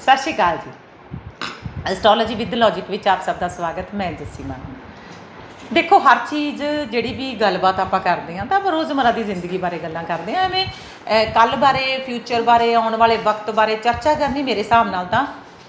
ਸਤਿ ਸ਼੍ਰੀ ਅਕਾਲ ਜੀ। Astrology with logic ਵਿੱਚ ਆਪ ਸਭ ਦਾ ਸਵਾਗਤ, ਮੈਂ ਜੱਸੀ ਮਾਨ। ਦੇਖੋ, ਹਰ ਚੀਜ਼ ਜਿਹੜੀ ਵੀ ਗੱਲਬਾਤ ਆਪਾਂ ਕਰਦੇ ਹਾਂ, ਤਾਂ ਆਪਾਂ ਰੋਜ਼ਮਰਰਾ ਦੀ ਜ਼ਿੰਦਗੀ ਬਾਰੇ ਗੱਲਾਂ ਕਰਦੇ ਹਾਂ। ਐਵੇਂ ਕੱਲ ਬਾਰੇ ਫਿਊਚਰ ਬਾਰੇ, ਆਉਣ ਵਾਲੇ ਵਕਤ ਬਾਰੇ ਚਰਚਾ ਕਰਨੀ ਮੇਰੇ ਹਿਸਾਬ ਨਾਲ ਤਾਂ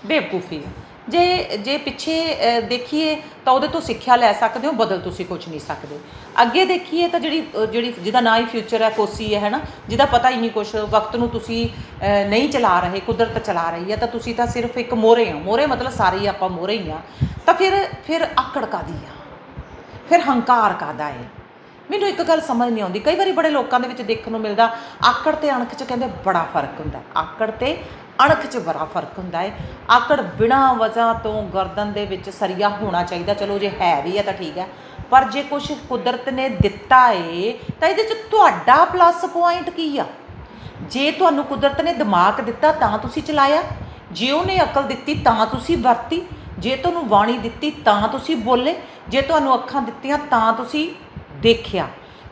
ਬੇਵਕੂਫੀ ਹੈ। ਜੇ ਜੇ ਪਿੱਛੇ ਅ, ਦੇਖੀਏ ਤਾਂ ਉਹਦੇ ਤੋਂ ਸਿੱਖਿਆ ਲੈ ਸਕਦੇ ਹੋ ਬਦਲ ਤੁਸੀਂ ਕੁਝ ਨਹੀਂ ਸਕਦੇ। ਅੱਗੇ ਦੇਖੀਏ ਤਾਂ ਜਿਹੜੀ ਅ, ਜਿਹੜੀ ਜਿਹਦਾ ਨਾ ਹੀ ਫਿਊਚਰ ਹੈ ਕੋਸੀ ਹੈ ਹੈਨਾ ਜਿਹਦਾ ਪਤਾ ਹੀ ਨਹੀਂ ਕੁਝ ਵਕਤ ਨੂੰ ਤੁਸੀਂ ਅ, ਨਹੀਂ ਚਲਾ ਰਹੇ ਕੁਦਰਤ ਚਲਾ ਰਹੀ ਹੈ ਤਾਂ ਤੁਸੀਂ ਤਾਂ ਸਿਰਫ ਇੱਕ ਮੋਹਰੇ ਹੋ। ਮੋਹਰੇ ਮਤਲਬ ਸਾਰੇ ਹੀ ਆਪਾਂ ਮੋਹਰੇ ਹੀ ਆ ਤਾਂ ਫਿਰ ਫਿਰ ਆਕੜ ਕਾਹਦੀ ਆ? ਫਿਰ ਹੰਕਾਰ ਕਾਹਦਾ ਹੈ ਮੈਨੂੰ ਇੱਕ ਗੱਲ ਸਮਝ ਨਹੀਂ ਆਉਂਦੀ। ਕਈ ਵਾਰੀ ਬੜੇ ਲੋਕਾਂ ਦੇ ਵਿੱਚ ਦੇਖਣ ਨੂੰ ਮਿਲਦਾ ਆਕੜ ਤੇ ਅਣਖ 'ਚ ਕਹਿੰਦੇ ਬੜਾ ਫ਼ਰਕ ਹੁੰਦਾ। ਆਕੜ ਤੇ ਅਣਖ 'ਚ ਬੜਾ ਫ਼ਰਕ ਹੁੰਦਾ ਹੈ ਆਕੜ ਬਿਨਾਂ ਵਜ੍ਹਾ ਤੋਂ ਗਰਦਨ ਦੇ ਵਿੱਚ ਸਰੀਆ ਹੋਣਾ ਚਾਹੀਦਾ। ਚਲੋ ਜੇ ਹੈ ਵੀ ਹੈ ਤਾਂ ਠੀਕ ਹੈ ਪਰ ਜੇ ਕੁਝ ਕੁਦਰਤ ਨੇ ਦਿੱਤਾ ਏ, ਤਾਂ ਇਹਦੇ 'ਚ ਤੁਹਾਡਾ ਪਲੱਸ ਪੁਆਇੰਟ ਕੀ ਆ? ਜੇ ਤੁਹਾਨੂੰ ਕੁਦਰਤ ਨੇ ਦਿਮਾਗ ਦਿੱਤਾ, ਤਾਂ ਤੁਸੀਂ ਚਲਾਇਆ। ਜੇ ਉਹਨੇ ਅਕਲ ਦਿੱਤੀ, ਤਾਂ ਤੁਸੀਂ ਵਰਤੀ। ਜੇ ਤੁਹਾਨੂੰ ਬਾਣੀ ਦਿੱਤੀ, ਤਾਂ ਤੁਸੀਂ ਬੋਲੇ। ਜੇ ਤੁਹਾਨੂੰ ਅੱਖਾਂ ਦਿੱਤੀਆਂ, ਤਾਂ ਤੁਸੀਂ ਦੇਖਿਆ।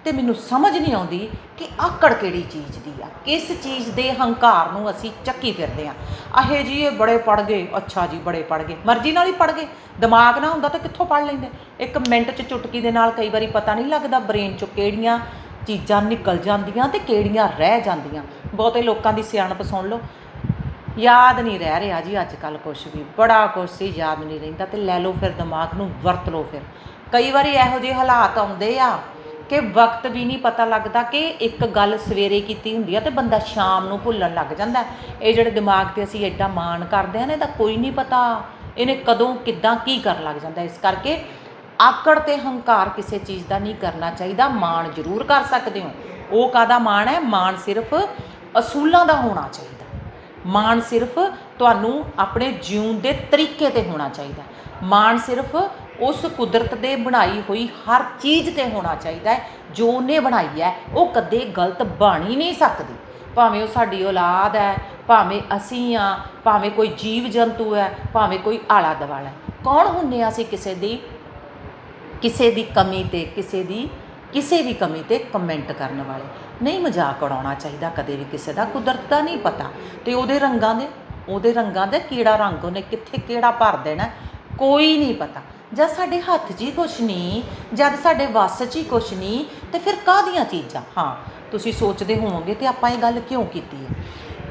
ਤੇ ਮੈਨੂੰ ਸਮਝ ਨਹੀਂ ਆਉਂਦੀ ਕਿ ਆਕੜ ਕਿਹੜੀ ਚੀਜ਼ ਦੀ ਆ। ਕਿਸ ਚੀਜ਼ ਦੇ ਹੰਕਾਰ ਨੂੰ ਅਸੀਂ ਚੱਕੀ ਫਿਰਦੇ ਆ। ਆਹੇ ਜੀ, ਇਹ ਬੜੇ ਪੜ ਗਏ। ਅੱਛਾ ਜੀ, ਬੜੇ ਪੜ ਗਏ। ਮਰਜ਼ੀ ਨਾਲ ਹੀ ਪੜ ਗਏ। ਦਿਮਾਗ ਨਾ ਹੁੰਦਾ ਤਾਂ ਕਿੱਥੋਂ ਪੜ ਲੈਂਦੇ? ਇੱਕ ਮਿੰਟ 'ਚ ਚੁਟਕੀ ਦੇ ਨਾਲ ਕਈ ਵਾਰੀ ਪਤਾ ਨਹੀਂ ਲੱਗਦਾ ਬ੍ਰੇਨ 'ਚੋਂ ਕਿਹੜੀਆਂ ਚੀਜ਼ਾਂ ਨਿਕਲ ਜਾਂਦੀਆਂ ਤੇ ਕਿਹੜੀਆਂ ਰਹਿ ਜਾਂਦੀਆਂ। ਬਹੁਤੇ ਲੋਕਾਂ ਦੀ ਸਿਆਣਪ ਸੁਣ ਲਓ। ਯਾਦ ਨਹੀਂ ਰਹਿ ਰਿਹਾ ਜੀ ਅੱਜ ਕੱਲ ਕੁਝ ਵੀ। ਬੜਾ ਕੁਝ ਸੀ, ਯਾਦ ਨਹੀਂ ਰਹਿੰਦਾ ਤੇ ਲੈ ਲਓ ਫਿਰ ਦਿਮਾਗ ਨੂੰ, ਵਰਤ ਲਓ ਫਿਰ। ਕਈ ਵਾਰੀ ਇਹੋ ਜਿਹੇ ਹਾਲਾਤ ਆਉਂਦੇ ਆ ਕਿ ਵਕਤ ਵੀ ਨਹੀਂ ਪਤਾ ਲੱਗਦਾ ਕਿ ਇੱਕ ਗੱਲ ਸਵੇਰੇ ਕੀਤੀ ਹੁੰਦੀ ਆ ਤੇ ਬੰਦਾ ਸ਼ਾਮ ਨੂੰ ਭੁੱਲਣ ਲੱਗ ਜਾਂਦਾ ਇਹ ਜਿਹੜੇ ਦਿਮਾਗ ਤੇ ਅਸੀਂ ਐਡਾ ਮਾਣ ਕਰਦੇ ਆ ਨੇ ਤਾਂ ਕੋਈ ਨਹੀਂ ਪਤਾ ਇਹਨੇ ਕਦੋਂ, ਕਿੱਦਾਂ, ਕੀ ਕਰਨ ਲੱਗ ਜਾਂਦਾ। ਇਸ ਕਰਕੇ ਆਕੜ ਤੇ ਹੰਕਾਰ ਕਿਸੇ ਚੀਜ਼ ਦਾ ਨਹੀਂ ਕਰਨਾ ਚਾਹੀਦਾ। ਮਾਣ ਜ਼ਰੂਰ ਕਰ ਸਕਦੇ ਹੋ। ਉਹ ਕਾਦਾ ਮਾਣ ਹੈ? ਮਾਣ ਸਿਰਫ ਅਸੂਲਾਂ ਦਾ ਹੋਣਾ ਚਾਹੀਦਾ। ਮਾਣ ਸਿਰਫ ਤੁਹਾਨੂੰ ਆਪਣੇ ਜਿਉਣ ਦੇ ਤਰੀਕੇ ਤੇ ਹੋਣਾ ਚਾਹੀਦਾ। ਮਾਣ ਸਿਰਫ ਉਸ ਕੁਦਰਤ ਦੇ ਬਣਾਈ ਹੋਈ ਹਰ ਚੀਜ਼ ਤੇ ਹੋਣਾ ਚਾਹੀਦਾ ਹੈ। ਜੋ ਉਹਨੇ ਬਣਾਈ ਹੈ, ਉਹ ਕਦੇ ਗਲਤ ਬਣ ਹੀ ਨਹੀਂ ਸਕਦੀ। ਭਾਵੇਂ ਉਹ ਸਾਡੀ ਔਲਾਦ ਹੈ, ਭਾਵੇਂ ਅਸੀਂ ਆ ਭਾਵੇਂ ਕੋਈ ਜੀਵ ਜੰਤੂ ਹੈ, ਭਾਵੇਂ ਕੋਈ ਆਲਾ ਦਵਾਲਾ ਕੌਣ ਹੁੰਨੇ ਆ ਅਸੀਂ ਕਿਸੇ ਦੀ? ਕਿਸੇ ਦੀ ਕਮੀ ਤੇ, ਕਿਸੇ ਦੀ, ਕਿਸੇ ਵੀ ਕਮੀ ਤੇ ਕਮੈਂਟ ਕਰਨ ਵਾਲੇ। ਨਹੀਂ ਮਜ਼ਾਕ ਉਡਾਉਣਾ ਚਾਹੀਦਾ ਕਦੇ ਵੀ ਕਿਸੇ ਦਾ, ਕੁਦਰਤ ਦਾ ਨਹੀਂ ਪਤਾ। ਤੇ ਉਹਦੇ ਰੰਗਾਂ ਦੇ, ਉਹਦੇ ਰੰਗਾਂ ਦੇ ਕਿਹੜਾ ਰੰਗ ਉਹਨੇ ਕਿੱਥੇ ਕਿਹੜਾ ਭਰ ਦੇਣਾ ਕੋਈ ਨਹੀਂ ਪਤਾ। ਜਦ ਸਾਡੇ ਹੱਥ 'ਚ ਹੀ ਕੁਛ ਨਹੀਂ ਜਦ ਸਾਡੇ ਵੱਸ 'ਚ ਹੀ ਕੁਛ ਨਹੀਂ, ਤੇ ਫਿਰ ਕਾਹਦੀਆਂ ਚੀਜ਼ਾਂ? ਹਾਂ, ਤੁਸੀਂ ਸੋਚਦੇ ਹੋਵੋਗੇ ਤੇ ਆਪਾਂ ਇਹ ਗੱਲ ਕਿਉਂ ਕੀਤੀ ਹੈ?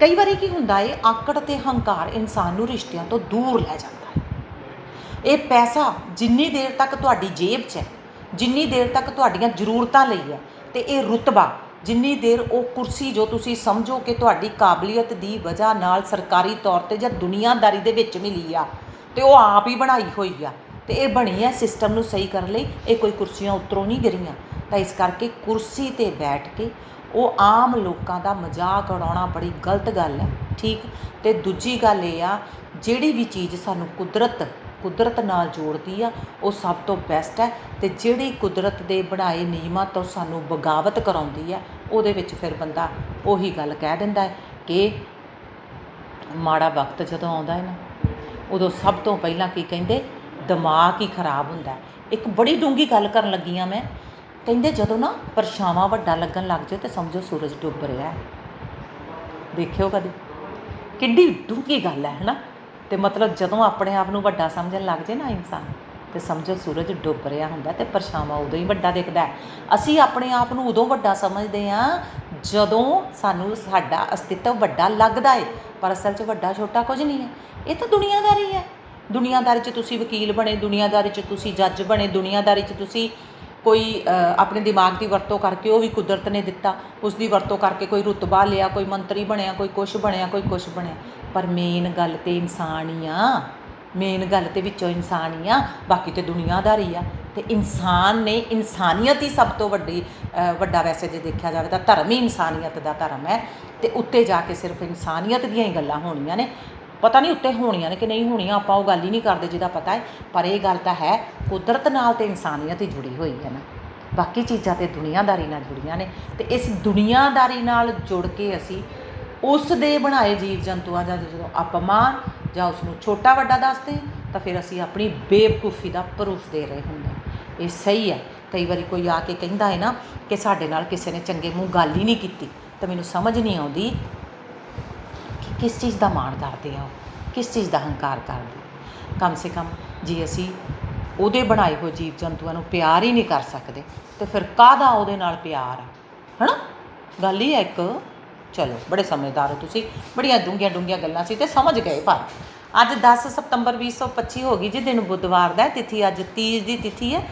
ਕਈ ਵਾਰੀ ਕੀ ਹੁੰਦਾ ਏ, ਆਕੜ ਤੇ ਹੰਕਾਰ ਇਨਸਾਨ ਨੂੰ ਰਿਸ਼ਤਿਆਂ ਤੋਂ ਦੂਰ ਲੈ ਜਾਂਦਾ ਹੈ। ਇਹ ਪੈਸਾ ਜਿੰਨੀ ਦੇਰ ਤੱਕ ਤੁਹਾਡੀ ਜੇਬ 'ਚ ਹੈ, ਜਿੰਨੀ ਦੇਰ ਤੱਕ ਤੁਹਾਡੀਆਂ ਜ਼ਰੂਰਤਾਂ ਲਈ ਹੈ, ਤੇ ਇਹ ਰੁਤਬਾ, ਜਿੰਨੀ ਦੇਰ ਉਹ ਕੁਰਸੀ ਜੋ ਤੁਸੀਂ ਸਮਝੋ ਕਿ ਤੁਹਾਡੀ ਕਾਬਲੀਅਤ ਦੀ ਵਜ੍ਹਾ ਨਾਲ ਸਰਕਾਰੀ ਤੌਰ ਤੇ ਜਾਂ ਦੁਨੀਆਦਾਰੀ ਦੇ ਵਿੱਚ ਮਿਲੀ ਆ, ਤੇ ਉਹ ਆਪ ਹੀ ਬਣਾਈ ਹੋਈ ਆ ਤੇ ਇਹ ਬਣੀ ਹੈ ਸਿਸਟਮ ਨੂੰ ਸਹੀ ਕਰਨ ਲਈ। ਇਹ ਕੋਈ ਕੁਰਸੀਆਂ ਉੱਤਰੋਂ ਨਹੀਂ ਗਿਰੀਆਂ। ਤਾਂ ਇਸ ਕਰਕੇ ਕੁਰਸੀ ਤੇ ਬੈਠ ਕੇ ਉਹ ਆਮ ਲੋਕਾਂ ਦਾ ਮਜ਼ਾਕ ਉਡਾਉਣਾ ਬੜੀ ਗਲਤ ਗੱਲ ਹੈ, ਠੀਕ? ਤੇ ਦੂਜੀ ਗੱਲ ਇਹ ਆ, ਜਿਹੜੀ ਵੀ ਚੀਜ਼ ਸਾਨੂੰ ਕੁਦਰਤ ਕੁਦਰਤ ਨਾਲ ਜੋੜਦੀ ਆ, ਉਹ ਸਭ ਤੋਂ ਬੈਸਟ ਹੈ ਤੇ ਜਿਹੜੀ ਕੁਦਰਤ ਦੇ ਬਣਾਏ ਨਿਯਮਾਂ ਤੋਂ ਸਾਨੂੰ ਬਗਾਵਤ ਕਰਾਉਂਦੀ ਆ, ਉਹਦੇ ਵਿੱਚ ਫਿਰ ਬੰਦਾ ਉਹੀ ਗੱਲ ਕਹਿ ਦਿੰਦਾ ਹੈ ਕਿ ਮਾੜਾ ਵਕਤ ਜਦੋਂ ਆਉਂਦਾ ਹੈ ਨਾ, ਉਦੋਂ ਸਭ ਤੋਂ ਪਹਿਲਾਂ ਕੀ ਕਹਿੰਦੇ? ਦਿਮਾਗ ਹੀ ਖਰਾਬ ਹੁੰਦਾ ਇੱਕ ਬੜੀ ਡੂੰਘੀ ਗੱਲ ਕਰਨ ਲੱਗੀ ਹਾਂ ਮੈਂ। ਕਹਿੰਦੇ ਜਦੋਂ ਨਾ ਪਰਛਾਵਾਂ ਵੱਡਾ ਲੱਗਣ ਲੱਗ ਜਾਏ ਤੇ ਸਮਝੋ ਸੂਰਜ ਡੁੱਬ ਰਿਹਾ ਹੈ। ਦੇਖਿਓ ਕਦੇ। ਕਿੱਡੀ ਡੂੰਘੀ ਗੱਲ ਹੈ, ਹਨਾ? ਤੇ ਮਤਲਬ ਜਦੋਂ ਆਪਣੇ ਆਪ ਨੂੰ ਵੱਡਾ ਸਮਝਣ ਲੱਗ ਜੇ ਨਾ ਇਨਸਾਨ, ਤੇ ਸਮਝੋ ਸੂਰਜ ਡੁੱਬ ਰਿਹਾ ਹੁੰਦਾ ਤੇ ਪਰਛਾਵਾਂ ਉਦੋਂ ਹੀ ਵੱਡਾ ਦਿਖਦਾ ਅਸੀਂ ਆਪਣੇ ਆਪ ਨੂੰ ਉਦੋਂ ਵੱਡਾ ਸਮਝਦੇ ਹਾਂ ਜਦੋਂ ਸਾਨੂੰ ਸਾਡਾ ਅਸਤਿਤਵ ਵੱਡਾ ਲੱਗਦਾ ਏ, ਪਰ ਅਸਲ 'ਚ ਵੱਡਾ ਛੋਟਾ ਕੁਝ ਨਹੀਂ ਹੈ। ਇਹ ਤਾਂ ਦੁਨੀਆਦਾਰੀ ਹੈ। ਦੁਨੀਆਦਾਰੀ 'ਚ ਤੁਸੀਂ ਵਕੀਲ ਬਣੇ, ਦੁਨੀਆਦਾਰੀ 'ਚ ਤੁਸੀਂ ਜੱਜ ਬਣੇ, ਦੁਨੀਆਦਾਰੀ 'ਚ ਤੁਸੀਂ ਕੋਈ ਆਪਣੇ ਦਿਮਾਗ ਦੀ ਵਰਤੋਂ ਕਰਕੇ ਉਹ ਵੀ ਕੁਦਰਤ ਨੇ ਦਿੱਤਾ। ਉਸ ਦੀ ਵਰਤੋਂ ਕਰਕੇ ਕੋਈ ਰੁਤਬਾ ਲਿਆ, ਕੋਈ ਮੰਤਰੀ ਬਣਿਆ, ਕੋਈ ਕੁਛ ਬਣਿਆ, ਕੋਈ ਕੁਛ ਬਣਿਆ। ਪਰ ਮੇਨ ਗੱਲ ਤੇ ਇਨਸਾਨ ਹੀ ਆ। ਮੇਨ ਗੱਲ ਤੇ ਵਿੱਚੋਂ ਇਨਸਾਨ ਹੀ ਆ। ਬਾਕੀ ਤੇ ਦੁਨੀਆਦਾਰੀ ਆ। ਤੇ ਇਨਸਾਨ ਨੇ ਇਨਸਾਨੀਅਤ ਹੀ ਸਭ ਤੋਂ ਵੱਡੀ ਵੱਡਾ ਵੈਸੇ ਜੇ ਦੇਖਿਆ ਜਾਵੇ ਤਾਂ ਧਰਮ ਹੀ ਇਨਸਾਨੀਅਤ ਦਾ ਧਰਮ ਹੈ। ਤੇ ਉੱਤੇ ਜਾ ਕੇ ਸਿਰਫ ਇਨਸਾਨੀਅਤ ਦੀਆਂ ਹੀ ਗੱਲਾਂ ਹੋਣੀਆਂ ਨੇ। ਪਤਾ ਨਹੀਂ ਉੱਤੇ ਹੋਣੀਆਂ ਨੇ ਕਿ ਨਹੀਂ ਹੋਣੀਆਂ, ਆਪਾਂ ਉਹ ਗੱਲ ਹੀ ਨਹੀਂ ਕਰਦੇ ਜਿਹਦਾ ਪਤਾ ਹੈ, ਪਰ ਇਹ ਗੱਲ ਤਾਂ ਹੈ, ਕੁਦਰਤ ਨਾਲ ਤੇ ਇਨਸਾਨੀਅਤ ਹੀ ਜੁੜੀ ਹੋਈ ਹੈ ਨਾ। ਬਾਕੀ ਚੀਜ਼ਾਂ ਤੇ ਦੁਨੀਆਦਾਰੀ ਨਾਲ ਜੁੜੀਆਂ ਨੇ ਤੇ ਇਸ ਦੁਨੀਆਦਾਰੀ ਨਾਲ ਜੁੜ ਕੇ ਅਸੀਂ ਉਸ ਦੇ ਬਣਾਏ ਜੀਵ ਜੰਤੂਆਂ ਜਾਂ ਜਦੋਂ ਅਪਮਾਨ ਜਾਂ ਉਸ ਨੂੰ ਛੋਟਾ ਵੱਡਾ ਦੱਸਦੇ, ਤਾਂ ਫਿਰ ਅਸੀਂ ਆਪਣੀ ਬੇਵਕੂਫੀ ਦਾ ਪ੍ਰੂਫ ਦੇ ਰਹੇ ਹੁੰਦੇ ਹਾਂ। ਇਹ ਸਹੀ ਹੈ। ਕਈ ਵਾਰੀ ਕੋਈ ਆ ਕੇ ਕਹਿੰਦਾ ਹੈ ਨਾ ਕਿ ਸਾਡੇ ਨਾਲ ਕਿਸੇ ਨੇ ਚੰਗੇ ਮੂੰਹ ਗੱਲ ਹੀ ਨਹੀਂ ਕੀਤੀ, ਤਾਂ ਮੈਨੂੰ ਸਮਝ ਨਹੀਂ ਆਉਂਦੀ ਕਿਸ ਚੀਜ਼ ਦਾ ਮਾਣ ਕਰਦੇ ਆ ਉਹ? ਕਿਸ ਚੀਜ਼ ਦਾ ਹੰਕਾਰ ਕਰਦੇ? ਕਮ ਸੇ ਕਮ ਜੇ ਅਸੀਂ ਉਹਦੇ ਬਣਾਏ ਹੋਏ ਜੀਵ ਜੰਤੂਆਂ ਨੂੰ ਪਿਆਰ ਹੀ ਨਹੀਂ ਕਰ ਸਕਦੇ, ਤੇ ਫਿਰ ਕਾਹਦਾ ਉਹਦੇ ਨਾਲ ਪਿਆਰ ਆ? ਹਨਾ? ਗੱਲ ਹੀ ਹੈ ਇੱਕ, ਚਲੋ, ਬੜੇ ਸਮਝਦਾਰ ਹੋ ਤੁਸੀਂ, ਬੜੀਆਂ ਡੂੰਘੀਆਂ ਡੂੰਘੀਆਂ ਗੱਲਾਂ ਸੀ ਤੇ ਸਮਝ ਗਏ ਪਰ ਅੱਜ 10 ਸਤੰਬਰ 2025 ਹੋ ਗਈ ਜੀ ਦਿਨ ਬੁੱਧਵਾਰ ਦਾ ਤਿਥੀ, ਅੱਜ ਤੀਜ ਦੀ ਤਿਥੀ ਹੈ।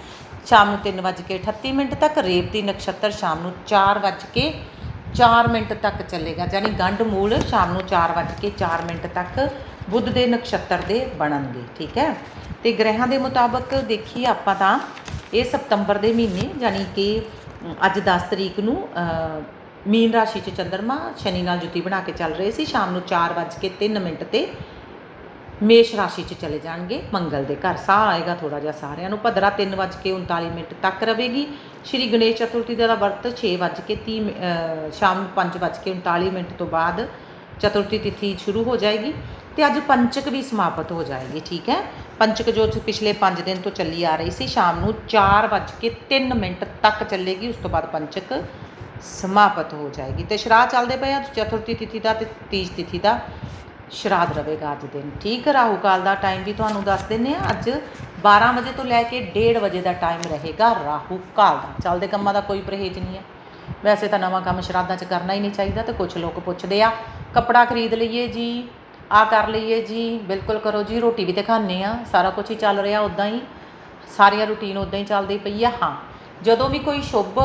ਸ਼ਾਮ ਨੂੰ 3:38 ਮਿੰਟ ਤੱਕ, ਰੇਵਤੀ ਨਕਸ਼ਤਰ ਸ਼ਾਮ ਨੂੰ 4:04 ਮਿੰਟ ਤੱਕ ਚੱਲੇਗਾ, ਯਾਨੀ ਗੰਢ ਮੂਲ ਸ਼ਾਮ ਨੂੰ 4:04 ਮਿੰਟ ਤੱਕ ਬੁੱਧ ਦੇ ਨਕਸ਼ਤਰ ਦੇ ਬਣਨਗੇ, ਠੀਕ ਹੈ? ਤੇ ਗ੍ਰਹਿਾਂ ਦੇ ਮੁਤਾਬਕ ਦੇਖੀਏ ਆਪਾਂ ਤਾਂ ਇਹ ਸਤੰਬਰ ਦੇ ਮਹੀਨੇ, ਯਾਨੀ ਕਿ ਅੱਜ 10 ਤਰੀਕ ਨੂੰ ਮੀਨ ਰਾਸ਼ੀ 'ਚ ਚੰਦਰਮਾ, ਸ਼ਨੀ ਨਾਲ ਜੁਤੀ ਬਣਾ ਕੇ ਚੱਲ ਰਹੇ ਸੀ, ਸ਼ਾਮ ਨੂੰ 4:03 ਮਿੰਟ ਤੇ ਮੇਸ਼ ਰਾਸ਼ੀ 'ਚ ਚਲੇ ਜਾਣਗੇ, ਮੰਗਲ ਦੇ ਘਰ ਸਾਹ ਆਏਗਾ ਥੋੜਾ ਜਿਹਾ ਸਾਰਿਆਂ ਨੂੰ, ਭਦਰਾ 3:39 ਮਿੰਟ ਤੱਕ ਰਵੇਗੀ ਸ਼੍ਰੀ ਗਣੇਸ਼ ਚਤੁਰਥੀ ਦਾ ਵਰਤ 6:30 ਅ, ਸ਼ਾਮ ਨੂੰ 5:39 ਮਿੰਟ ਤੋਂ ਬਾਅਦ ਚਤੁਰਥੀ ਤਿਥੀ ਸ਼ੁਰੂ ਹੋ ਜਾਏਗੀ ਤੇ ਅੱਜ ਪੰਚਕ ਵੀ ਸਮਾਪਤ ਹੋ ਜਾਏਗੀ ਠੀਕ ਹੈ? ਪੰਚਕ ਜੋ ਪਿਛਲੇ 5 ਦਿਨ ਤੋਂ ਚੱਲੀ ਆ ਰਹੀ ਸੀ ਸ਼ਾਮ ਨੂੰ 4:03 ਮਿੰਟ ਤੱਕ ਚੱਲੇਗੀ ਉਸ ਤੋਂ ਬਾਅਦ ਪੰਚਕ ਸਮਾਪਤ ਹੋ ਜਾਏਗੀ। ਤੇ ਸ਼ਰਾਧ ਚੱਲਦੇ ਪਏ ਆ ਚਤੁਰਥੀ ਤਿਥੀ ਦਾ ਤੇ ਤੀਜ ਤਿਥੀ ਦਾ। ਸ਼ਰਾਧ ਰਵੇਗਾ ਅੱਜ ਦਿਨ। ਠੀਕ ਰਾਹੂ ਕਾਲ ਦਾ ਟਾਈਮ ਵੀ ਤੁਹਾਨੂੰ ਦੱਸ ਦਿੰਨੇ ਆ ਅੱਜ 12 ਵਜੇ ਤੋਂ ਲੈ ਕੇ 1:30 ਵਜੇ ਦਾ ਟਾਈਮ ਰਹੇਗਾ ਰਾਹੂ ਕਾਲ ਦਾ। ਚੱਲਦੇ ਕੰਮਾਂ ਦਾ ਕੋਈ ਪਰਹੇਜ਼ ਨਹੀਂ ਹੈ। ਵੈਸੇ ਤਾਂ ਨਵਾਂ ਕੰਮ ਸ਼ਰਾਧਾਂ 'ਚ ਕਰਨਾ ਹੀ ਨਹੀਂ ਚਾਹੀਦਾ ਤੇ ਕੁਝ ਲੋਕ ਪੁੱਛਦੇ ਆ, ਕੱਪੜਾ ਖਰੀਦ ਲਈਏ ਜੀ, ਆ ਕਰ ਲਈਏ ਜੀ, ਬਿਲਕੁਲ ਕਰੋ ਜੀ, ਰੋਟੀ ਵੀ ਤੇ ਖਾਣੇ ਆ ਸਾਰਾ ਕੁਝ ਹੀ ਚੱਲ ਰਿਹਾ ਉਦਾਂ ਹੀ, ਸਾਰੀਆਂ ਰੁਟੀਨ ਉਦਾਂ ਹੀ ਚੱਲਦੀ ਪਈ ਆ। ਹਾਂ, ਜਦੋਂ ਵੀ ਕੋਈ ਸ਼ੁਭ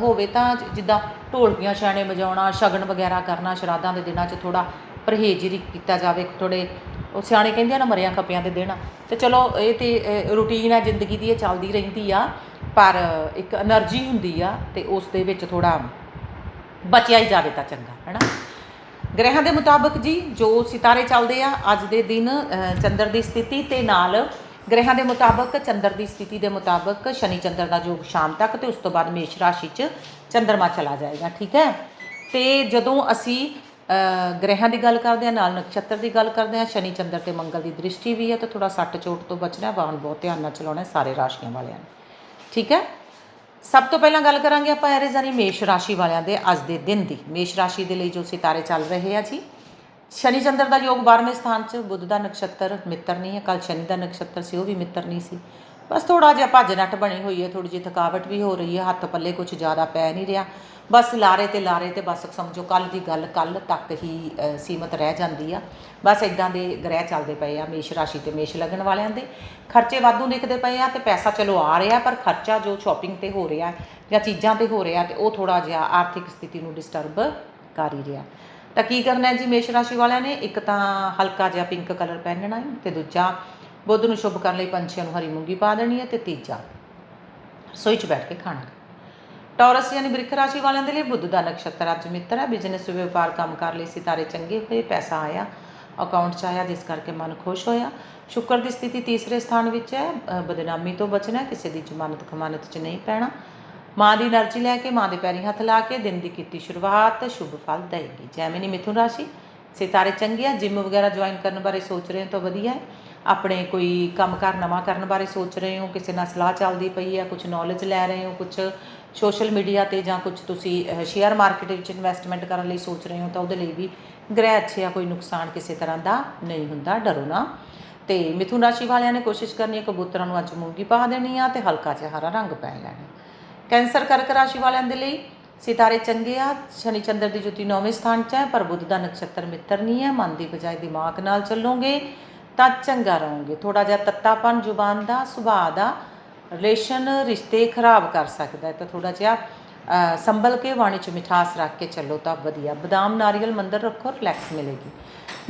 ਹੋਵੇ ਤਾਂ ਜਿੱਦਾਂ ਢੋਲਕੀਆਂ, ਛਾਣੇ ਵਜਾਉਣਾ, ਸ਼ਗਨ ਵਗੈਰਾ ਕਰਨਾ ਸ਼ਰਾਧਾਂ ਦੇ ਦਿਨਾਂ 'ਚ ਥੋੜਾ ਪਰਹੇਜ਼ ਹੀ ਕੀਤਾ ਜਾਵੇ ਥੋੜ੍ਹੇ। ਉਹ ਸਿਆਣੇ ਕਹਿੰਦੇ ਆ ਨਾ, ਮਰਿਆਂ ਖਪਿਆਂ ਦੇ ਦੇਣਾ ਅਤੇ ਚਲੋ, ਇਹ ਤਾਂ ਰੂਟੀਨ ਆ, ਜ਼ਿੰਦਗੀ ਦੀ ਇਹ ਚੱਲਦੀ ਰਹਿੰਦੀ ਆ। ਪਰ ਇੱਕ ਐਨਰਜੀ ਹੁੰਦੀ ਆ ਅਤੇ ਉਸ ਦੇ ਵਿੱਚ ਥੋੜ੍ਹਾ ਬਚਿਆ ਹੀ ਜਾਵੇ ਤਾਂ ਚੰਗਾ ਹੈ ਨਾ ਗ੍ਰਹਿਾਂ ਦੇ ਮੁਤਾਬਕ ਜੀ, ਜੋ ਸਿਤਾਰੇ ਚੱਲਦੇ ਆ, ਅੱਜ ਦੇ ਦਿਨ ਚੰਦਰ ਦੀ ਸਥਿਤੀ ਤੇ ਨਾਲ ਗ੍ਰਹਿਾਂ ਦੇ ਮੁਤਾਬਕ, ਚੰਦਰ ਦੀ ਸਥਿਤੀ ਦੇ ਮੁਤਾਬਕ ਸ਼ਨੀ ਚੰਦਰ ਦਾ ਜੋਗ ਸ਼ਾਮ ਤੱਕ ਤੇ ਉਸ ਤੋਂ ਬਾਅਦ ਮੇਸ਼ ਰਾਸ਼ੀ 'ਚ ਚੰਦਰਮਾ ਚਲਾ ਜਾਏਗਾ, ਠੀਕ ਹੈ? ਤੇ ਜਦੋਂ ਅਸੀਂ ਗ੍ਰਹਿਾਂ ਦੀ ਗੱਲ ਕਰਦੇ ਹਾਂ, ਨਾਲ ਨਕਸ਼ਤਰ ਦੀ ਗੱਲ ਕਰਦੇ ਹਾਂ, ਸ਼ਨੀ, ਚੰਦਰ ਤੇ ਮੰਗਲ ਦੀ ਦ੍ਰਿਸ਼ਟੀ ਵੀ ਹੈ ਤਾਂ ਥੋੜਾ ਸੱਟ ਚੋਟ ਤੋਂ ਬਚਣਾ, ਵਾਹਨ ਬਹੁਤ ਧਿਆਨ ਨਾਲ ਚਲਾਉਣਾ ਸਾਰੇ ਰਾਸ਼ੀਆਂ ਵਾਲਿਆਂ ਨੇ। ਠੀਕ ਹੈ? ਸਭ ਤੋਂ ਪਹਿਲਾਂ ਗੱਲ ਕਰਾਂਗੇ ਆਪਾਂ ਐਰੇਜ਼ਾਨੀ ਮੇਸ਼ ਰਾਸ਼ੀ ਵਾਲਿਆਂ ਦੇ ਅੱਜ ਦੇ ਦਿਨ ਦੀ। ਮੇਸ਼ ਰਾਸ਼ੀ ਦੇ ਲਈ ਜੋ ਸਿਤਾਰੇ ਚੱਲ ਰਹੇ ਆ ਜੀ। ਸ਼ਨੀ, ਚੰਦਰ ਦਾ ਯੋਗ 12ਵੇਂ ਸਥਾਨ 'ਚ, ਬੁੱਧ ਦਾ ਨਕਸ਼ਤਰ ਮਿੱਤਰ ਨਹੀਂ ਹੈ। ਕੱਲ ਸ਼ਨੀ ਦਾ ਨਕਸ਼ਤਰ ਸੀ, ਉਹ ਵੀ ਮਿੱਤਰ ਨਹੀਂ ਸੀ। ਬਸ ਥੋੜਾ ਜਿਹਾ ਭੱਜ ਨੱਠ ਬਣੀ ਹੋਈ ਹੈ ਥੋੜੀ ਜਿਹੀ ਥਕਾਵਟ ਵੀ ਹੋ ਰਹੀ ਹੈ ਹੱਥ ਪੱਲੇ ਕੁਝ ਜ਼ਿਆਦਾ ਪੈ ਨਹੀਂ ਰਿਹਾ। ਬਸ ਲਾਰੇ ਤੇ ਲਾਰੇ ਤੇ ਬਸ ਸਮਝੋ ਕੱਲ ਦੀ ਗੱਲ ਕੱਲ ਤੱਕ ਹੀ ਅ, ਸੀਮਤ ਰਹਿ ਜਾਂਦੀ ਆ। ਬਸ ਇਦਾਂ ਦੇ ਗ੍ਰਹਿ ਚੱਲਦੇ ਪਏ ਆ ਮੇਸ਼ ਰਾਸ਼ੀ ਤੇ ਮੇਸ਼ ਲੱਗਣ ਵਾਲਿਆਂ ਦੇ। ਖਰਚੇ ਵਾਧੂ ਦਿਖਦੇ ਪਏ ਆ ਤੇ ਪੈਸਾ ਚਲੋ ਆ ਰਿਹਾ ਪਰ ਖਰਚਾ ਜੋ ਸ਼ਾਪਿੰਗ ਤੇ ਹੋ ਰਿਹਾ ਜਾਂ ਚੀਜ਼ਾਂ ਤੇ ਹੋ ਰਿਹਾ ਤੇ ਉਹ ਥੋੜਾ ਜਿਹਾ ਆਰਥਿਕ ਸਥਿਤੀ ਨੂੰ ਡਿਸਟਰਬ ਕਰ ਹੀ ਰਿਹਾ। ਤਾਂ ਕੀ ਕਰਨਾ ਹੈ ਜੀ ਮੇਸ਼ ਰਾਸ਼ੀ ਵਾਲਿਆਂ ਨੇ? ਇੱਕ ਤਾਂ ਹਲਕਾ ਜਿਹਾ ਪਿੰਕ ਕਲਰ ਪਹਿਨਣਾ ਹੈ ਤੇ ਦੂਜਾ ਬੁੱਧ ਨੂੰ ਸ਼ੁਭ ਕਰਨ ਲਈ ਪੰਛੀਆਂ ਨੂੰ ਹਰੀ ਮੂੰਗੀ ਪਾ ਦੇਣੀ ਹੈ ਤੇ ਤੀਜਾ ਸੋਈ 'ਚ ਬੈਠ ਕੇ ਖਾਣਾ। ਟੌਰਸ ਯਾਨੀ ਬ੍ਰਿਖ ਰਾਸ਼ੀ ਵਾਲਿਆਂ ਦੇ ਲਈ ਬੁੱਧ ਦਾ ਨਕਸ਼ਤਰ ਅੱਜ ਮਿੱਤਰ ਹੈ। ਬਿਜ਼ਨਸ ਵਪਾਰ, ਕੰਮ ਕਰ ਲਈ ਸਿਤਾਰੇ ਚੰਗੇ ਹੋਏ, ਪੈਸਾ ਆਇਆ ਅਕਾਊਂਟ 'ਚ ਆਇਆ, ਜਿਸ ਕਰਕੇ ਮਨ ਖੁਸ਼ ਹੋਇਆ। ਸ਼ੁਕਰ ਦੀ ਸਥਿਤੀ ਤੀਸਰੇ ਸਥਾਨ ਵਿੱਚ ਹੈ। ਬਦਨਾਮੀ ਤੋਂ ਬਚਣਾ, ਕਿਸੇ ਦੀ ਜ਼ਮਾਨਤ ਖਮਾਨਤ 'ਚ ਨਹੀਂ ਪੈਣਾ। ਮਾਂ ਦੀ એનર્ਜੀ ਲੈ ਕੇ, ਮਾਂ ਦੇ ਪੈਰੀ ਹੱਥ ਲਾ ਕੇ, ਦਿਨ ਦੀ ਕੀਤੀ ਸ਼ੁਰੂਆਤ, ਸ਼ੁਭ ਫਲ ਦੇਗੀ ਜੈਮਿਨੀ ਮਿਥੁਨ ਰਾਸ਼ੀ, ਸਿਤਾਰੇ ਚੰਗੇ ਆ ਜਿਮ ਵਗੈਰਾ ਜੁਆਇਨ ਕਰਨ ਬਾਰੇ ਸੋਚ ਰਹੇ ਹੋ ਤਾਂ ਵਧੀਆ ਹੈ। ਆਪਣੇ ਕੋਈ ਕੰਮਕਾਰ ਨਵਾਂ ਕਰਨ ਬਾਰੇ ਸੋਚ ਰਹੇ ਹੋ? ਕਿਸੇ ਨਾਲ ਸਲਾਹ ਚੱਲਦੀ ਪਈ ਹੈ ਕੁਝ ਨੌਲੇਜ ਲੈ ਰਹੇ ਹੋ? ਕੁਝ ਸੋਸ਼ਲ ਮੀਡੀਆ ਤੇ ਜਾਂ ਕੁਝ ਤੁਸੀਂ ਸ਼ੇਅਰ ਮਾਰਕੀਟ ਵਿੱਚ ਇਨਵੈਸਟਮੈਂਟ ਕਰਨ ਲਈ ਸੋਚ ਰਹੇ ਹੋ? ਤਾਂ ਉਹਦੇ ਲਈ ਵੀ ਗ੍ਰਹਿ ਅੱਛੇ ਆ, ਕੋਈ ਨੁਕਸਾਨ ਕਿਸੇ ਤਰ੍ਹਾਂ ਦਾ ਨਹੀਂ ਹੁੰਦਾ, ਡਰੋ ਨਾ। ਤੇ ਮਿਥੁਨ ਰਾਸ਼ੀ ਵਾਲਿਆਂ ਨੇ ਕੋਸ਼ਿਸ਼ ਕਰਨੀ ਹੈ ਕਬੂਤਰਾਂ ਨੂੰ ਅੱਜ ਮੂੰਗੀ ਪਾ ਦੇਣੀ ਆ ਤੇ ਹਲਕਾ ਜਿਹਾ ਹਰਾ ਰੰਗ ਪਹਿਨ ਲੈਣਾ। ਕੈਂਸਰ ਕਰਕ ਰਾਸ਼ੀ ਵਾਲਿਆਂ ਦੇ ਲਈ ਸਿਤਾਰੇ ਚੰਗੇ ਆ, ਸ਼ਨੀ ਚੰਦਰ ਦੀ ਜੁਤੀ 9ਵੇਂ ਸਥਾਨ 'ਚ ਹੈ ਪਰ ਬੁੱਧ ਦਾ ਨਕਸ਼ਤਰ ਮਿੱਤਰ ਨਹੀਂ ਹੈ ਮਨ ਦੀ ਬਜਾਏ ਦਿਮਾਗ ਨਾਲ ਚੱਲੋਗੇ। ਤਾਂ ਚੰਗਾ ਰਹੋਗੇ। ਥੋੜਾ ਜਿਹਾ ਤੱਤਾਪਨ ਜ਼ੁਬਾਨ ਦਾ, ਸੁਭਾਅ ਦਾ ਰਿਲੇਸ਼ਨ ਰਿਸ਼ਤੇ ਖਰਾਬ ਕਰ ਸਕਦਾ ਹੈ। ਤਾਂ ਥੋੜਾ ਜਿਹਾ ਸੰਭਲ ਕੇ ਬਾਣੀ 'ਚ ਮਿਠਾਸ ਰੱਖ ਕੇ ਚੱਲੋ ਤਾਂ ਵਧੀਆ। ਬਦਾਮ, ਨਾਰੀਅਲ, ਮੰਦਰ ਰੱਖੋ ਰਿਲੈਕਸ ਮਿਲੇਗੀ।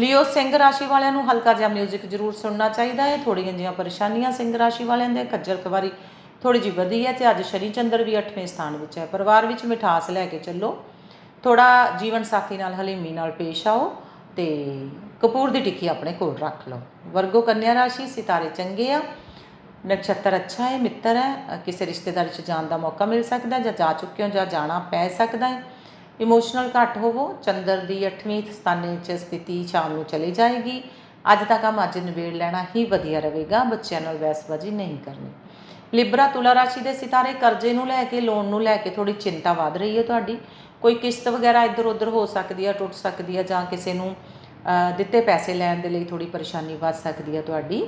ਲਿਓ, ਸਿੰਘ ਰਾਸ਼ੀ ਵਾਲਿਆਂ ਨੂੰ ਹਲਕਾ ਜਿਹਾ 뮤직 ਜ਼ਰੂਰ ਸੁਣਨਾ ਚਾਹੀਦਾ ਹੈ। ਥੋੜੀਆਂ ਜਿਹੀਆਂ ਪਰੇਸ਼ਾਨੀਆਂ ਸਿੰਘ ਰਾਸ਼ੀ ਵਾਲਿਆਂ ਦੇ ਖੱਜਲ ਖਵਾਰੀ ਥੋੜੀ ਜਿਹੀ ਵਧੀ ਹੈ ਤੇ ਅੱਜ ਸ਼ਨੀ ਚੰਦਰ ਵੀ 8ਵੇਂ ਸਥਾਨ ਵਿੱਚ ਹੈ। ਪਰਿਵਾਰ ਵਿੱਚ ਮਿਠਾਸ ਲੈ ਕੇ ਚੱਲੋ। ਥੋੜਾ ਜੀਵਨ ਸਾਥੀ ਨਾਲ, ਹਲੀਮੀ ਨਾਲ ਪੇਸ਼ ਆਓ। ਤੇ ਕਪੂਰ ਦੀ ਟਿੱਕੀ ਆਪਣੇ ਕੋਲ ਰੱਖ ਲਓ। ਵਰਗੋ ਕੰਨਿਆ ਰਾਸ਼ੀ, ਸਿਤਾਰੇ ਚੰਗੇ ਆ। ਨਕਸ਼ਤਰ ਅੱਛਾ ਹੈ, ਮਿੱਤਰ ਹੈ। ਕਿਸੇ ਰਿਸ਼ਤੇਦਾਰੀ 'ਚ ਜਾਣ ਦਾ ਮੌਕਾ ਮਿਲ ਸਕਦਾ ਜਾਂ ਜਾ ਚੁੱਕੇ ਹੋ ਜਾਂ ਜਾਣਾ ਪੈ ਸਕਦਾ ਹੈ। ਇਮੋਸ਼ਨਲ ਘੱਟ ਹੋਵੋ। ਚੰਦਰ ਦੀ 8ਵੀਂ ਸਥਾਨੇ 'ਚ ਸਥਿਤੀ ਸ਼ਾਮ ਨੂੰ ਚਲੀ ਜਾਏਗੀ। ਅੱਜ ਦਾ ਕੰਮ ਅੱਜ ਨਿਬੇੜ ਲੈਣਾ ਹੀ ਵਧੀਆ ਰਹੇਗਾ। ਬੱਚਿਆਂ ਨਾਲ ਵੈਸਬਾਜੀ ਨਹੀਂ ਕਰਨੀ। ਲਿਬਰਾ ਤੁਲਾ ਰਾਸ਼ੀ ਦੇ ਸਿਤਾਰੇ ਕਰਜ਼ੇ ਨੂੰ ਲੈ ਕੇ, ਲੋਨ ਨੂੰ ਲੈ ਕੇ ਥੋੜੀ ਚਿੰਤਾ ਵੱਧ ਰਹੀ ਹੈ ਤੁਹਾਡੀ। ਕੋਈ ਕਿਸ਼ਤ ਵਗੈਰਾ ਇੱਧਰ ਉੱਧਰ ਹੋ ਸਕਦੀ ਹੈ ਟੁੱਟ ਸਕਦੀ ਹੈ ਜਾਂ ਕਿਸੇ ਨੂੰ ਦਿੱਤੇ ਪੈਸੇ ਲੈਣ ਦੇ ਲਈ ਥੋੜੀ ਪਰੇਸ਼ਾਨੀ ਵੱਧ ਸਕਦੀ ਹੈ ਤੁਹਾਡੀ।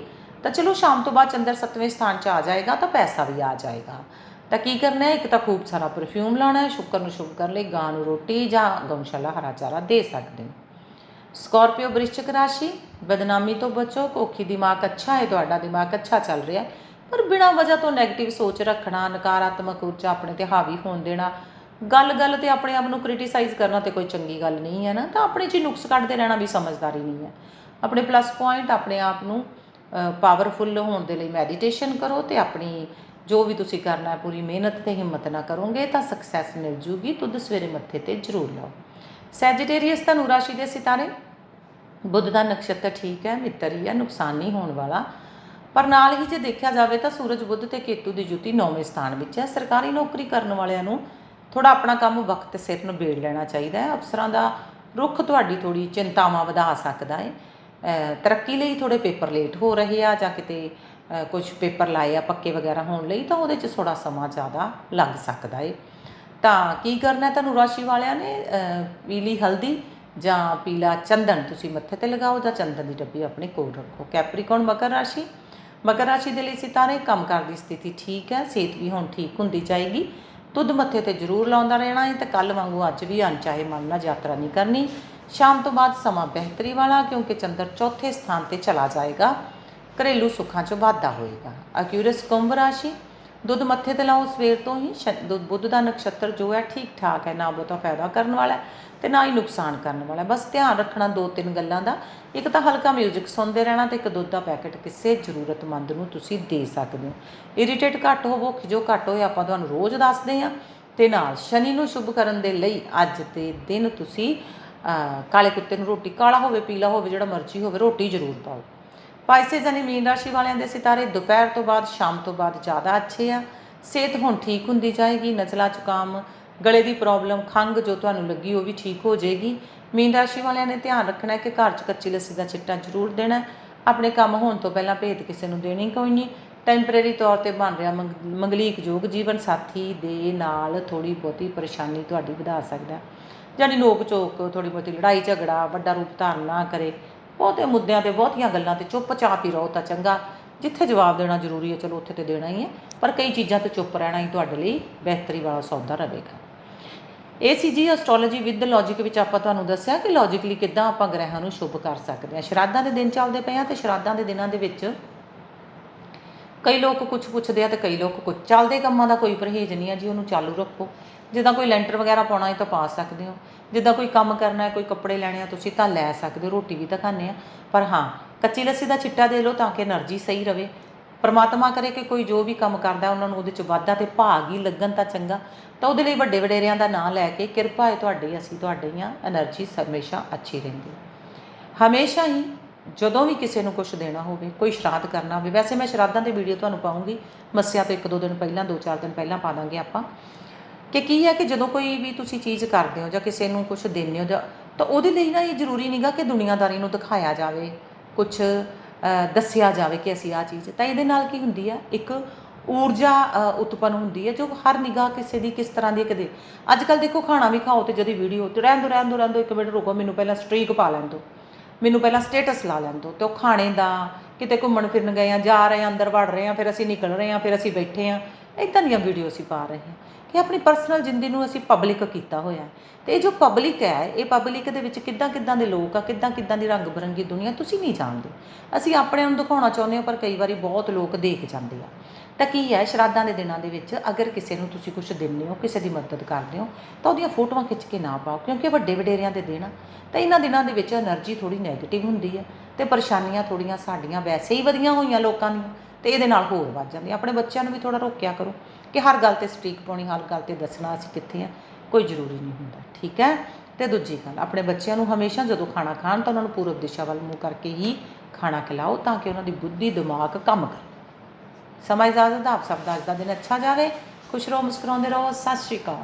ਤਾਂ ਚਲੋ ਸ਼ਾਮ ਤੋਂ ਬਾਅਦ ਚੰਦਰ ਸੱਤਵੇਂ ਸਥਾਨ 'ਚ ਆ ਜਾਏਗਾ ਤਾਂ ਪੈਸਾ ਵੀ ਆ ਜਾਏਗਾ। ਤਾਂ ਕੀ ਕਰਨਾ ਹੈ? ਇੱਕ ਤਾਂ ਖੂਬ ਸਾਰਾ ਪਰਫਿਊਮ ਲਾਉਣਾ ਹੈ, ਸ਼ੁੱਕਰ ਨੂੰ ਸ਼ੁਭ ਕਰਨ ਲਈ ਗਾਂ ਨੂੰ ਰੋਟੀ ਜਾਂ ਗਊਸ਼ਾਲਾ ਹਰਾ ਚਾਰਾ ਦੇ ਸਕਦੇ ਹੋ। ਸਕਾਰਪੀਓ ਵ੍ਰਿਸ਼ਚਿਕ ਰਾਸ਼ੀ, ਬਦਨਾਮੀ ਤੋਂ ਬਚੋ, ਕੋਖੀ ਦਿਮਾਗ ਅੱਛਾ ਹੈ, ਤੁਹਾਡਾ ਦਿਮਾਗ ਅੱਛਾ ਚੱਲ ਰਿਹਾ ਪਰ ਬਿਨਾਂ ਵਜ੍ਹਾ ਤੋਂ 네ਗੇਟਿਵ ਸੋਚ ਰੱਖਣਾ, ਨਕਾਰਾਤਮਕ ਊਰਜਾ ਆਪਣੇ ਤੇ ਹਾਵੀ ਹੋਣ ਦੇਣਾ ਗੱਲ-ਗੱਲ ਤੇ ਆਪਣੇ ਆਪ ਨੂੰ ਕ੍ਰਿਟਿਸਾਈਜ਼ ਕਰਨਾ ਤੇ ਕੋਈ ਚੰਗੀ ਗੱਲ ਨਹੀਂ ਹੈ ਨਾ, ਤਾਂ ਆਪਣੇ 'ਚ ਹੀ ਨੁਕਸ ਕੱਢਦੇ ਰਹਿਣਾ ਵੀ ਸਮਝਦਾਰੀ ਨਹੀਂ ਹੈ। ਆਪਣੇ ਪਲੱਸ ਪੁਆਇੰਟ ਆਪਣੇ ਆਪ ਨੂੰ ਪਾਵਰਫੁੱਲ ਹੋਣ ਦੇ ਲਈ ਮੈਡੀਟੇਸ਼ਨ ਕਰੋ ਤੇ ਆਪਣੀ ਜੋ ਵੀ ਤੁਸੀਂ ਕਰਨਾ ਹੈ, ਪੂਰੀ ਮਿਹਨਤ ਤੇ ਹਿੰਮਤ ਨਾਲ ਕਰੋਗੇ ਤਾਂ ਸਕਸੈਸ ਮਿਲ ਜੂਗੀ, ਤੁਧ ਸਵੇਰੇ ਮੱਥੇ ਤੇ ਜ਼ਰੂਰ ਲਾਓ। ਸੈਜੀਟੇਰੀਅਸ ਧਨੁ ਰਾਸ਼ੀ ਦੇ ਸਿਤਾਰੇ, ਬੁੱਧ ਦਾ ਨਕਸ਼ਤਰ ਠੀਕ ਹੈ, ਮਿੱਤਰ ਹੀ ਹੈ ਨੁਕਸਾਨ ਨਹੀਂ ਹੋਣ ਵਾਲਾ। ਪਰ ਨਾਲ ਹੀ ਜੇ ਦੇਖਿਆ ਜਾਵੇ ਤਾਂ ਸੂਰਜ, ਬੁੱਧ ਤੇ ਕੇਤੂ ਦੀ ਜੁਤੀ ਨੌਵੇਂ ਸਥਾਨ ਵਿੱਚ ਹੈ। ਸਰਕਾਰੀ ਨੌਕਰੀ ਕਰਨ ਵਾਲਿਆਂ ਨੂੰ ਥੋੜਾ ਆਪਣਾ ਕੰਮ ਵਕਤ ਸਿਰ ਨਿਬੇੜ ਲੈਣਾ ਚਾਹੀਦਾ ਹੈ। ਅਫਸਰਾਂ ਦਾ ਰੁਖ ਤੁਹਾਡੀ ਥੋੜੀ ਚਿੰਤਾਵਾਂ ਵਧਾ ਸਕਦਾ ਹੈ। ਤਰੱਕੀ ਲਈ ਥੋੜੇ ਪੇਪਰ ਲੇਟ ਹੋ ਰਹੇ ਆ ਜਾਂ ਕਿਤੇ ਕੁਝ ਪੇਪਰ ਲਾਏ ਆ, ਪੱਕੇ ਵਗੈਰਾ ਹੋਣ ਲਈ, ਤਾਂ ਉਹਦੇ 'ਚ ਥੋੜਾ ਸਮਾਂ ਜ਼ਿਆਦਾ ਲੱਗ ਸਕਦਾ ਏ ਤਾਂ ਕੀ ਕਰਨਾ ਤੁਹਾਨੂੰ ਰਾਸ਼ੀ ਵਾਲਿਆਂ ਨੇ? ਪੀਲੀ ਹਲਦੀ ਜਾਂ ਪੀਲਾ ਚੰਦਨ ਤੁਸੀਂ ਮੱਥੇ ਤੇ ਲਗਾਓ ਜਾਂ ਚੰਦਨ ਦੀ ਡੱਬੀ ਆਪਣੇ ਕੋਲ ਰੱਖੋ। ਕੈਪਰੀਕੌਨ ਮਕਰ ਰਾਸ਼ੀ। ਮਕਰ ਰਾਸ਼ੀ ਦੇ ਲਈ ਸਿਤਾਰੇ ਕੰਮਕਾਰ ਦੀ ਸਥਿਤੀ ਠੀਕ ਹੈ, ਸਿਹਤ ਵੀ ਹੁਣ ਠੀਕ ਹੁੰਦੀ ਜਾਏਗੀ। ਤੁਧ ਮੱਥੇ ਤੇ ਜ਼ਰੂਰ ਲਾਉਂਦਾ ਰਹਿਣਾ ਹੈ ਤੇ ਕੱਲ ਵਾਂਗੂ ਅੱਜ ਵੀ ਅਣਚਾਹੇ ਮਨ ਨਾਲ ਯਾਤਰਾ ਨਹੀਂ ਕਰਨੀ। ਸ਼ਾਮ ਤੋਂ ਬਾਅਦ ਸਮਾਂ ਬਿਹਤਰੀ ਵਾਲਾ, ਕਿਉਂਕਿ ਚੰਦਰ ਚੌਥੇ ਸਥਾਨ ਤੇ ਚਲਾ ਜਾਏਗਾ। ਘਰੇਲੂ ਸੁੱਖਾਂ 'ਚ ਵਾਧਾ ਹੋਏਗਾ। ਅਕਿਊਰਸ ਕੁੰਭ ਰਾਸ਼ੀ ਦੁੱਧ ਮੱਥੇ ਤੇ ਲਾਓ, ਸਵੇਰ ਤੋਂ ਹੀ ਸ਼- ਦੁੱਧ- ਬੁੱਧ ਦਾ ਨਕਸ਼ਤਰ ਜੋ ਹੈ ਠੀਕ ਠਾਕ ਹੈ, ਨਾ ਬਹੁਤਾ ਫਾਇਦਾ ਕਰਨ ਵਾਲਾ ਹੈ ਤੇ ਨਾ ਹੀ ਨੁਕਸਾਨ ਕਰਨ ਵਾਲਾ ਬਸ ਧਿਆਨ ਰੱਖਣਾ ਦੋ ਤਿੰਨ ਗੱਲਾਂ ਦਾ। ਇੱਕ ਤਾਂ ਹਲਕਾ 뮤직 ਸੁਣਦੇ ਰਹਿਣਾ ਤੇ ਇੱਕ ਦੁੱਧ ਦਾ ਪੈਕੇਟ ਕਿਸੇ ਜ਼ਰੂਰਤਮੰਦ ਨੂੰ ਤੁਸੀਂ ਦੇ ਸਕਦੇ ਹੋ। ਇਰੀਟੇਟ ਘੱਟ ਹੋਵੋ, ਖਿਜੋ ਘੱਟ ਹੋਏ, ਆਪਾਂ ਤੁਹਾਨੂੰ ਰੋਜ਼ ਦੱਸਦੇ ਹਾਂ। ਤੇ ਨਾਲ ਸ਼ਨੀ ਨੂੰ ਸ਼ੁਭ ਕਰਨ ਦੇ ਲਈ ਅੱਜ ਦੇ ਦਿਨ ਤੁਸੀਂ ਕਾਲੇ ਕੁੱਤੇ ਨੂੰ ਰੋਟੀ ਕਾਲਾ ਹੋਵੇ, ਪੀਲਾ ਹੋਵੇ, ਜਿਹੜਾ ਮਰਜ਼ੀ ਹੋਵੇ, ਰੋਟੀ ਜ਼ਰੂਰ ਪਾਓ। ਪਾਈਸੇਸ ਯਾਨੀ ਮੀਨ ਰਾਸ਼ੀ ਵਾਲਿਆਂ ਦੇ ਸਿਤਾਰੇ ਦੁਪਹਿਰ ਤੋਂ ਬਾਅਦ, ਸ਼ਾਮ ਤੋਂ ਬਾਅਦ ਜ਼ਿਆਦਾ ਅੱਛੇ ਆ। ਸਿਹਤ ਹੁਣ ਠੀਕ ਹੁੰਦੀ ਜਾਏਗੀ। ਨਜ਼ਲਾ ਜ਼ੁਕਾਮ ਗਲੇ ਦੀ ਪ੍ਰੋਬਲਮ ਖੰਗ ਜੋ ਤੁਹਾਨੂੰ ਲੱਗੀ ਉਹ ਵੀ ਠੀਕ ਹੋ ਜਾਏਗੀ। ਮੀਨ ਰਾਸ਼ੀ ਵਾਲਿਆਂ ਨੇ ਧਿਆਨ ਰੱਖਣਾ ਹੈ ਕਿ ਘਰ 'ਚ ਕੱਚੀ ਲੱਸੀ ਦਾ ਚਿੱਟਾ ਜ਼ਰੂਰ ਦੇਣਾ ਆਪਣੇ ਕੰਮ ਹੋਣ ਤੋਂ ਪਹਿਲਾਂ ਭੇਦ ਕਿਸੇ ਨੂੰ ਦੇਣੀ ਕੋਈ ਨਹੀਂ। ਟੈਂਪਰੇਰੀ ਤੌਰ ਤੇ ਬਣ ਰਿਹਾ ਮੰਗ- ਮੰਗਲੀਕ ਯੋਗ ਜੀਵਨ ਸਾਥੀ ਦੇ ਨਾਲ ਥੋੜੀ ਬਹੁਤੀ ਪਰੇਸ਼ਾਨੀ ਤੁਹਾਡੀ ਵਧਾ ਸਕਦਾ ਹੈ। ਜਾਨੀ ਨੋਕ ਝੋਕ ਥੋੜੀ ਬਹੁਤੀ ਲੜਾਈ ਝਗੜਾ ਵੱਡਾ ਰੂਪ ਧਾਰਨ ਨਾ ਕਰੇ। ਬਹੁਤੇ ਮੁੱਦਿਆਂ ਤੇ ਬਹੁਤੀਆਂ ਗੱਲਾਂ ਤੇ ਚੁੱਪਚਾਪ ਹੀ ਰਹੋ ਤਾਂ ਚੰਗਾ। ਜਿੱਥੇ ਜਵਾਬ ਦੇਣਾ ਜ਼ਰੂਰੀ ਹੈ, ਚਲੋ ਉੱਥੇ ਤੇ ਦੇਣਾ ਹੀ ਹੈ। ਪਰ ਕਈ ਚੀਜ਼ਾਂ ਤੇ ਚੁੱਪ ਰਹਿਣਾ ਹੀ ਤੁਹਾਡੇ ਲਈ ਬਿਹਤਰੀ ਵਾਲਾ ਸੌਦਾ ਰਹੇਗਾ। ਇਹ ਸੀ ਜੀ ਐਸਟ੍ਰੋਲੋਜੀ ਵਿਦ ਲੌਜੀਕ ਵਿੱਚ ਆਪਾਂ ਤੁਹਾਨੂੰ ਦੱਸਿਆ ਕਿ ਲੌਜੀਕਲੀ ਕਿੱਦਾਂ ਆਪਾਂ ਗ੍ਰਹਿਾਂ ਨੂੰ ਸ਼ੁਭ ਕਰ ਸਕਦੇ ਹਾਂ। ਸ਼ਰਾਧਾਂ ਦੇ ਦਿਨ ਚੱਲਦੇ ਪਏ ਆ ਤੇ ਸ਼ਰਾਧਾਂ ਦੇ ਦਿਨਾਂ ਦੇ ਵਿੱਚ ਕਈ ਲੋਕ ਕੁਝ ਪੁੱਛਦੇ ਆ ਤੇ ਕਈ ਲੋਕ ਕੁਝ ਚੱਲਦੇ ਕੰਮਾਂ ਦਾ ਕੋਈ ਪਰਹੇਜ਼ ਨਹੀਂ ਆ ਜੀ, ਉਹਨੂੰ ਚਾਲੂ ਰੱਖੋ। ਜਿੱਦਾਂ ਕੋਈ ਲੈਂਟਰ ਵਗੈਰਾ ਪਾਉਣਾ ਹੈ ਤਾਂ ਪਾ ਸਕਦੇ ਹੋ। ਜਿੱਦਾਂ ਕੋਈ ਕੰਮ ਕਰਨਾ ਹੈ, ਕੋਈ ਕੱਪੜੇ ਲੈਣੇ ਆ, ਤੁਸੀਂ ਤਾਂ ਲੈ ਸਕਦੇ ਹੋ, ਰੋਟੀ ਵੀ ਤਾਂ ਖਾਣੇ ਆ। ਪਰ ਹਾਂ, ਕੱਚੀ ਲੱਸੀ ਦਾ ਚਿੱਟਾ ਦੇ ਲਓ ਤਾਂ ਕਿ એનર્ਜੀ ਸਹੀ ਰਹੇ ਪਰਮਾਤਮਾ ਕਰੇ ਕਿ ਕੋਈ ਜੋ ਵੀ ਕੰਮ ਕਰਦਾ ਉਹਨਾਂ ਨੂੰ ਉਹਦੇ ਚ ਵਾਧਾ ਤੇ ਭਾਗ ਹੀ ਲੱਗਣ ਤਾਂ ਚੰਗਾ। ਤਾਂ ਉਹਦੇ ਲਈ ਵੱਡੇ ਵਡੇਰਿਆਂ ਦਾ ਨਾਂ ਲੈ ਕੇ ਕਿਰਪਾ ਹੈ ਤੁਹਾਡੀ, ਅਸੀਂ ਤੁਹਾਡੇ ਹੀ ਆ એનર્ਜੀ ਹਮੇਸ਼ਾ ਅੱਛੀ ਰਹਿੰਦੀ। ਹਮੇਸ਼ਾ ਹੀ ਜਦੋਂ ਵੀ ਕਿਸੇ ਨੂੰ ਕੁਝ ਦੇਣਾ ਹੋਵੇ ਕੋਈ ਸ਼ਰਾਧ ਕਰਨਾ ਹੋਵੇ ਵੈਸੇ ਮੈਂ ਸ਼ਰਾਧਾਂ ਦੀ ਵੀਡੀਓ ਤੁਹਾਨੂੰ ਪਾਉਂਗੀ ਮੱਸਿਆ ਤੋਂ ਇੱਕ ਦੋ ਦਿਨ ਪਹਿਲਾਂ ਦੋ ਚਾਰ ਦਿਨ ਪਹਿਲਾਂ ਪਾ ਦਾਂਗੇ ਆਪਾਂ ਕਿ ਕੀ ਹੈ ਕਿ ਜਦੋਂ ਕੋਈ ਵੀ ਤੁਸੀਂ ਚੀਜ਼ ਕਰਦੇ ਹੋ ਜਾਂ ਕਿਸੇ ਨੂੰ ਕੁਝ ਦਿੰਦੇ ਹੋ ਜਾਂ ਤਾਂ ਉਹਦੇ ਲਈ ਨਾ ਇਹ ਜ਼ਰੂਰੀ ਨਹੀਂਗਾ ਕਿ ਦੁਨੀਆਦਾਰੀ ਨੂੰ ਦਿਖਾਇਆ ਜਾਵੇ ਕੁਝ ਦੱਸਿਆ ਜਾਵੇ ਕਿ ਅਸੀਂ ਆ ਚੀਜ਼ ਤਾਂ ਇਹਦੇ ਨਾਲ ਕੀ ਹੁੰਦੀ ਹੈ ਇੱਕ ਊਰਜਾ ਅ, ਉਤਪੰਨ ਹੁੰਦੀ ਹੈ ਜੋ ਹਰ ਨਿਗਾਹ ਕਿਸੇ ਦੀ ਕਿਸ ਤਰ੍ਹਾਂ ਦੀ ਕਦੇ ਅੱਜ ਕੱਲ ਦੇਖੋ ਖਾਣਾ ਵੀ ਖਾਓ ਤੇ ਜਦੀ ਵੀਡੀਓ ਤੇ ਰਹਿਣ ਦੋ ਰਹਿਣ ਦੋ ਰਹਿਣ ਦੋ ਇੱਕ ਮਿੰਟ ਰੁਕੋ ਮੈਨੂੰ ਪਹਿਲਾਂ ਸਟ੍ਰੀਕ ਪਾ ਲੈਣ ਦਿਓ ਮੈਨੂੰ ਪਹਿਲਾਂ ਸਟੇਟਸ ਲਾ ਲੈਣ ਦਿਓ ਤੇ ਉਹ ਖਾਣੇ ਦਾ, ਕਿਤੇ ਘੁੰਮਣ ਫਿਰਨ ਗਏ ਆ, ਜਾ ਰਹੇ ਆ, ਅੰਦਰ ਵੜ ਰਹੇ ਆ, ਫਿਰ ਅਸੀਂ ਨਿਕਲ ਰਹੇ ਆ, ਫਿਰ ਅਸੀਂ ਬੈਠੇ ਆ। ਇਦਾਂ ਦੀਆਂ ਵੀਡੀਓ ਅਸੀਂ ਪਾ ਰਹੇ ਹਾਂ ਕਿ ਆਪਣੀ ਪਰਸਨਲ ਜ਼ਿੰਦਗੀ ਨੂੰ ਅਸੀਂ ਪਬਲਿਕ ਕੀਤਾ ਹੋਇਆ ਹੈ। ਤੇ ਇਹ ਜੋ ਪਬਲਿਕ ਹੈ, ਇਹ ਪਬਲਿਕ ਦੇ ਵਿੱਚ ਕਿੱਦਾਂ ਕਿੱਦਾਂ ਦੇ ਲੋਕ ਆ, ਕਿੱਦਾਂ ਕਿੱਦਾਂ ਦੀ ਰੰਗ ਬਰੰਗੀ ਦੁਨੀਆ, ਤੁਸੀਂ ਨਹੀਂ ਜਾਣਦੇ। ਅਸੀਂ ਆਪਣੇ ਨੂੰ ਦਿਖਾਉਣਾ ਚਾਹੁੰਦੇ ਹਾਂ, ਪਰ ਕਈ ਵਾਰੀ ਬਹੁਤ ਲੋਕ ਦੇਖ ਜਾਂਦੇ ਆ। ਤਾਂ ਕੀ ਹੈ ਸ਼ਰਾਧਾਂ ਦੇ ਦਿਨਾਂ ਦੇ ਵਿੱਚ ਅਗਰ ਕਿਸੇ ਨੂੰ ਤੁਸੀਂ ਕੁਝ ਦਿੰਦੇ ਹੋ, ਕਿਸੇ ਦੀ ਮਦਦ ਕਰਦੇ ਹੋ, ਤਾਂ ਉਹਦੀਆਂ ਫੋਟੋਆਂ ਖਿੱਚ ਕੇ ਨਾ ਪਾਓ, ਕਿਉਂਕਿ ਵੱਡੇ ਵਡੇਰਿਆਂ ਦੇ ਦਿਨ ਤਾਂ ਇਹਨਾਂ ਦਿਨਾਂ ਦੇ ਵਿੱਚ એનર્ਜੀ ਥੋੜੀ ਨੈਗੇਟਿਵ ਹੁੰਦੀ ਹੈ ਤੇ ਪਰੇਸ਼ਾਨੀਆਂ ਥੋੜੀਆਂ ਸਾਡੀਆਂ ਵੈਸੇ ਹੀ ਵਧੀਆਂ ਹੋਈਆਂ ਲੋਕਾਂ ਦੀਆਂ ਤੇ ਇਹਦੇ ਨਾਲ ਹੋਰ ਵੱਧ ਜਾਂਦੀ ਆਪਣੇ ਬੱਚਿਆਂ ਨੂੰ ਵੀ ਥੋੜਾ ਰੋਕਿਆ ਕਰੋ ਕਿ ਹਰ ਗੱਲ ਤੇ ਸਟ੍ਰੀਕ ਪਾਉਣੀ, ਹਰ ਗੱਲ ਤੇ ਦੱਸਣਾ ਅਸੀਂ ਕਿੱਥੇ ਆ, ਕੋਈ ਜ਼ਰੂਰੀ ਨਹੀਂ ਹੁੰਦਾ, ਠੀਕ ਹੈ? ਤੇ ਦੂਜੀ ਗੱਲ, ਆਪਣੇ ਬੱਚਿਆਂ ਨੂੰ ਹਮੇਸ਼ਾ ਜਦੋਂ ਖਾਣਾ ਖਾਣ ਤਾਂ ਉਹਨਾਂ ਨੂੰ ਪੂਰਬ ਦਿਸ਼ਾ ਵੱਲ ਮੂੰਹ ਕਰਕੇ ਹੀ ਖਾਣਾ ਖਿਲਾਓ ਤਾਂ ਕਿ ਉਹਨਾਂ ਦੀ ਬੁੱਧੀ, ਦਿਮਾਗ ਕੰਮ ਕਰੇ। ਸਮਾਂ ਇਜਾਜ਼ਤ ਦਾ ਆਪ ਸਭ ਦਾ ਅੱਜ ਦਾ ਦਿਨ ਅੱਛਾ ਜਾਵੇ। ਖੁਸ਼ ਰਹੋ, ਮੁਸਕਰਾਉਂਦੇ ਰਹੋ। ਸਤਿ ਸ਼੍ਰੀ ਅਕਾਲ।